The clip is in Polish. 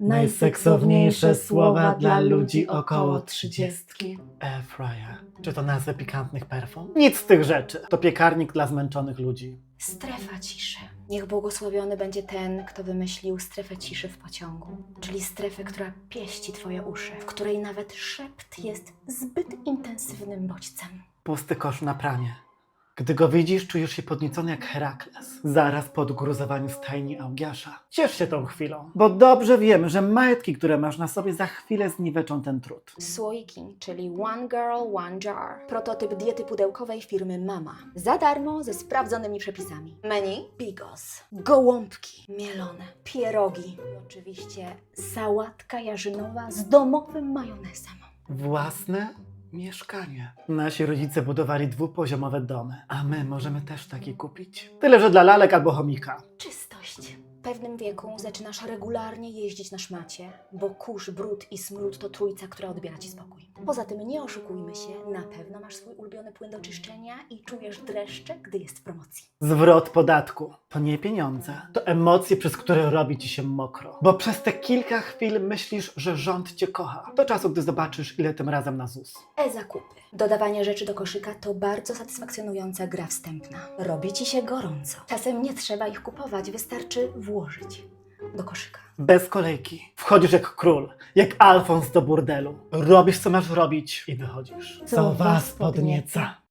Najseksowniejsze słowa dla ludzi około trzydziestki. Airfryer. Czy to nazwy pikantnych perfum? Nic z tych rzeczy. To piekarnik dla zmęczonych ludzi. Strefa ciszy. Niech błogosławiony będzie ten, kto wymyślił strefę ciszy w pociągu, czyli strefę, która pieści twoje uszy, w której nawet szept jest zbyt intensywnym bodźcem. Pusty kosz na pranie. Gdy go widzisz, czujesz się podniecony jak Herakles, zaraz po odgruzowaniu stajni Augiasza. Ciesz się tą chwilą, bo dobrze wiemy, że majtki, które masz na sobie, za chwilę zniweczą ten trud. Słoiki, czyli One Girl, One Jar. Prototyp diety pudełkowej firmy Mama. Za darmo ze sprawdzonymi przepisami. Menu? Bigos. Gołąbki mielone. Pierogi. I oczywiście sałatka jarzynowa z domowym majonezem. Własne mieszkanie. Nasi rodzice budowali dwupoziomowe domy, a my możemy też taki kupić. Tyle, że dla lalek albo chomika. Czystość. W pewnym wieku zaczynasz regularnie jeździć na szmacie, bo kurz, brud i smród to trójca, która odbiera ci spokój. Poza tym nie oszukujmy się, na pewno masz swój ulubiony płyn do czyszczenia i czujesz dreszcze, gdy jest w promocji. Zwrot podatku to nie pieniądze, to emocje, przez które robi ci się mokro. Bo przez te kilka chwil myślisz, że rząd cię kocha. Do czasu, gdy zobaczysz, ile tym razem na ZUS. E-zakupy. Dodawanie rzeczy do koszyka to bardzo satysfakcjonująca gra wstępna. Robi ci się gorąco. Czasem nie trzeba ich kupować, wystarczy włożyć do koszyka. Bez kolejki. Wchodzisz jak król, jak Alfons do burdelu. Robisz co masz robić i wychodzisz. Co was podnieca?